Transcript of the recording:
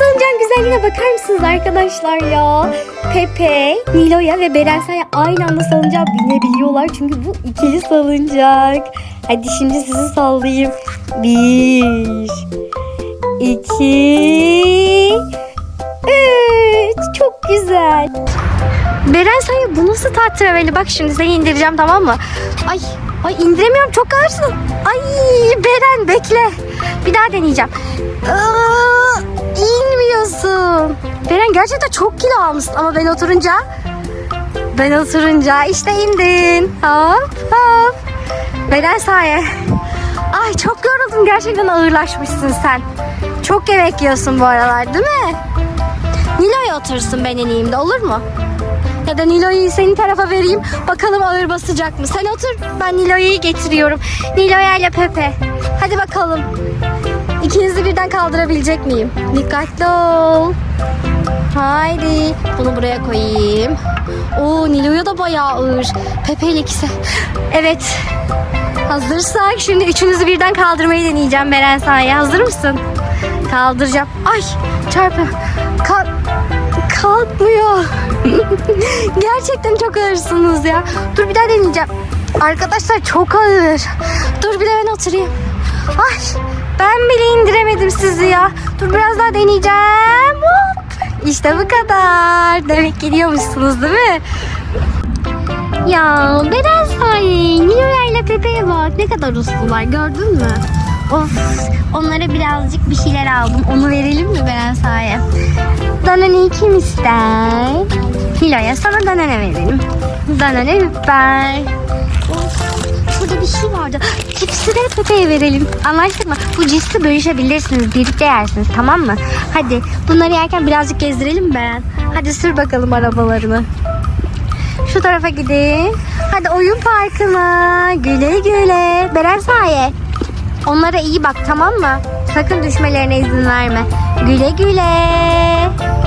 salıncağın güzelliğine bakar mısınız arkadaşlar ya? Pepe, Nilo'ya ve Beren aynı anda salıncağa binebiliyorlar. Çünkü bu ikili salıncak. Hadi şimdi sizi sallayayım. Bir, iki, üç. Çok güzel. Beren bu nasıl tahtraveli? Bak şimdi seni indireceğim tamam mı? Ay, ay indiremiyorum çok ağırsın. Ay Beren bekle. Bir daha deneyeceğim. Aa, gerçekten çok kilo almışsın ama ben oturunca ben oturunca işte indin. Hop hop. Beren saye. Ay çok yoruldum gerçekten ağırlaşmışsın sen. Çok yemek yiyorsun bu aralar değil mi? Nilo'ya otursun ben ineyim de olur mu? Ya da Nilo'yu senin tarafa vereyim. Bakalım ağır basacak mı? Sen otur. Ben Nilo'yu getiriyorum. Nilo'ya ile Pepe. Hadi bakalım. İkinizi birden kaldırabilecek miyim? Dikkatli ol. Haydi. Bunu buraya koyayım. Oo Nilo'ya da bayağı ağır. Pepe ile ikisi. Evet. Hazırsak şimdi üçünüzü birden kaldırmayı deneyeceğim Beren Sahi. Hazır mısın? Kaldıracağım. Ay çarpı. Kalk. Kalkmıyor. Gerçekten çok ağırsınız ya. Dur bir daha deneyeceğim. Arkadaşlar çok ağır. Dur bir de ben oturayım. Ay ben bile indiremedim sizi ya. Dur biraz daha deneyeceğim. İşte bu kadar. Demek geliyormuşsunuz değil mi? Ya Beren sahi Nilo'ya ile Pepe'ye bak ne kadar uslular gördün mü? Of onlara birazcık bir şeyler aldım. Onu verelim mi Beren sahi? Danone kim ister? Nilo'ya sana danone verelim. Danone biber. Of burada bir şey vardı. Cipsi de Pepe'ye verelim. Anlaştık mı? Bu cipsi bölüşebilirsiniz. Birlikte yersiniz tamam mı? Hadi bunları yerken birazcık gezdirelim Beren? Hadi sür bakalım arabalarını. Şu tarafa gidin. Hadi oyun parkına. Güle güle. Beren saye. Onlara iyi bak tamam mı? Sakın düşmelerine izin verme. Güle güle.